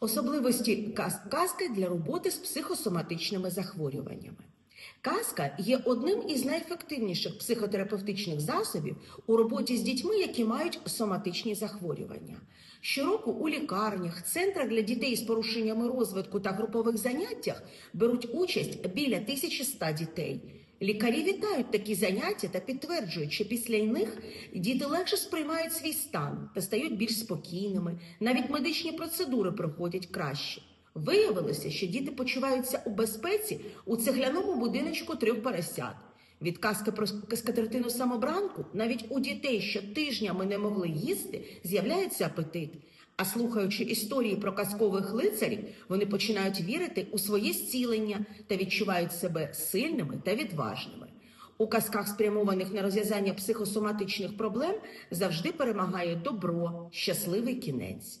Особливості казки для роботи з психосоматичними захворюваннями. Казка є одним із найефективніших психотерапевтичних засобів у роботі з дітьми, які мають соматичні захворювання. Щороку у лікарнях, центрах для дітей з порушеннями розвитку та групових заняттях беруть участь біля 1100 дітей. Лікарі вітають такі заняття та підтверджують, що після них діти легше сприймають свій стан та стають більш спокійними. Навіть медичні процедури проходять краще. Виявилося, що діти почуваються у безпеці у цегляному будиночку трьох поросят. Від казки про скатертину самобранку навіть у дітей, що тижнями не могли їсти, з'являється апетит. А слухаючи історії про казкових лицарів, вони починають вірити у своє зцілення та відчувають себе сильними та відважними. У казках, спрямованих на розв'язання психосоматичних проблем, завжди перемагає добро, щасливий кінець.